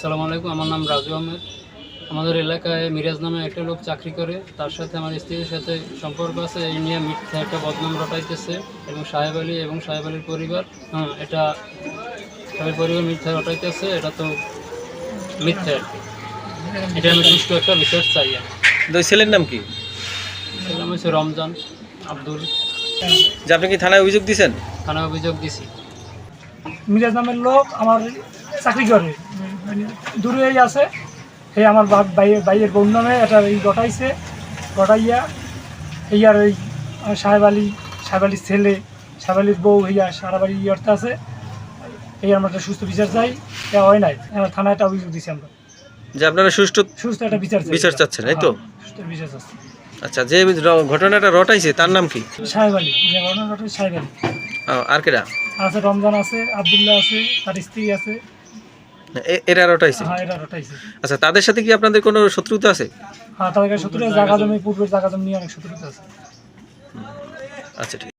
আসসালামু আলাইকুম আমার নাম রাজু আহমেদ। আমাদের এলাকায় মিরাজ নামে একটা লোক চাকরি করে। তার সাথে আমার স্ত্রীর সাথে সম্পর্ক আছে। এই নিয়ে মিথ্যা একটা বদনাম রটাইতেছে এবং সাহেব আলী এবং সাহেব আলীর পরিবার হ্যাঁ এটা সাহেবের পরিবার মিথ্যা রটাইতেছে। এটা তো মিথ্যা। আর কি। এটা আমি সুষ্ঠু একটা রিসার্চ চাই দুই ছেলের নাম কি? এর নাম হচ্ছে রমজান আব্দুল। যে আপনি কি থানায় অভিযোগ দিয়েছেন? থানায় অভিযোগ দিছি। মিরাজ নামের লোক আমার চাকরি করে। দূরেই আছে। এই আমার বা- ভাইয়ের ভাইয়ের বোন নামে এটা এই গটাইছে গটাইয়া এই আর এই সাহেব আলী সাহেব আলীর ছেলে সাহেব আলীর বউ হইয়া সারা বাড়ি ইয়র্থ আছে। এই আমরা একটা সুস্থ বিচার চাই এটা হয় নাই। থানায় একটা অভিযোগ দিছি আমরা। যে আপনারা সুষ্ঠু সুস্থ একটা বিচার বিচার চাচ্ছেন, তাই তো? হ্যাঁ, সুস্থ বিচার চাচ্ছি। আচ্ছা যে ঘটনাটা রটাইছে তার নাম কি? সাহেব আলী। যে ঘটনা ঘটে সাহেব আলী। আর কেডা? আছে রমজান আছে আবদুল্লাহ আছে তার স্ত্রী আছে। এরা রটাইছে হ্যাঁ আচ্ছা তাদের সাথে কি আপনাদের কোনো শত্রুতা আছে? হ্যাঁ তাদের শত্রুতা জায়গা জমি পূর্বের জায়গা জমি নিয়ে অনেক শত্রুতা আছে। আচ্ছা ঠিক